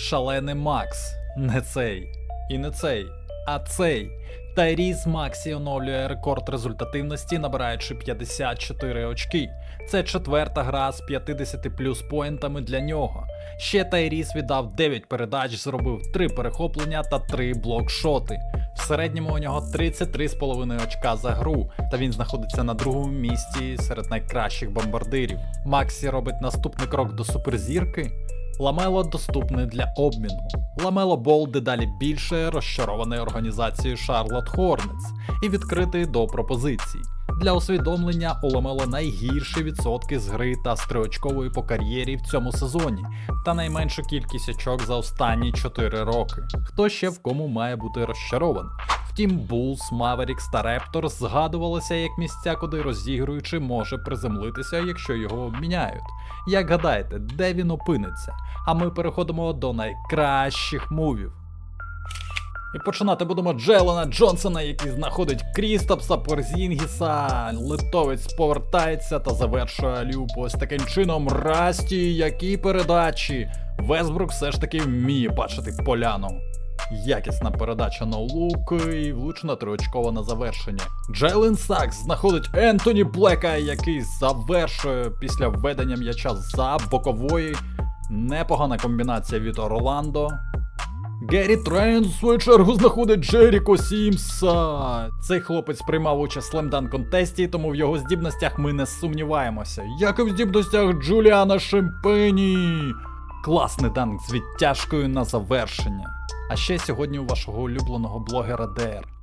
Шалений Макс. Не цей. І не цей, а цей. Тайріс Максі оновлює рекорд результативності, набираючи 54 очки. Це четверта гра з 50 плюс поінтами для нього. Ще Тайріс віддав 9 передач, зробив 3 перехоплення та 3 блокшоти. В середньому у нього 33,5 очка за гру, та він знаходиться на другому місці серед найкращих бомбардирів. Максі робить наступний крок до суперзірки. Ламело доступний для обміну. Ламело Бол дедалі більше розчарований організацією Charlotte Hornets і відкритий до пропозицій. Для усвідомлення у Ламело найгірші відсотки з гри та з по кар'єрі в цьому сезоні, та найменшу кількість очок за останні 4 роки. Хто ще в кому має бути розчарований? Втім, Bulls, Mavericks та Raptors згадувалися як місця, куди розігруючи може приземлитися, якщо його обміняють. Як гадаєте, де він опиниться? А ми переходимо до найкращих мувів. І починати будемо Джелена Джонсона, який знаходить Крістапса Порзінгіса. Литовець повертається та завершує Алюп ось таким чином. Расті, які передачі. Весбрук все ж таки вміє бачити поляну. Якісна передача на лук і влучна триочкова на завершення. Джейлен Сакс знаходить Ентоні Блека, який завершує після введення м'яча за бокової. Непогана комбінація від Орландо. Геррі Трейн в свою чергу знаходить Джеріко Сімса. Цей хлопець приймав участь в слемдан контесті, тому в його здібностях ми не сумніваємося. Як і в здібностях Джуліана Шемпені. Класний данк з відтяжкою на завершення. А ще сьогодні у вашого улюбленого блогера ДР.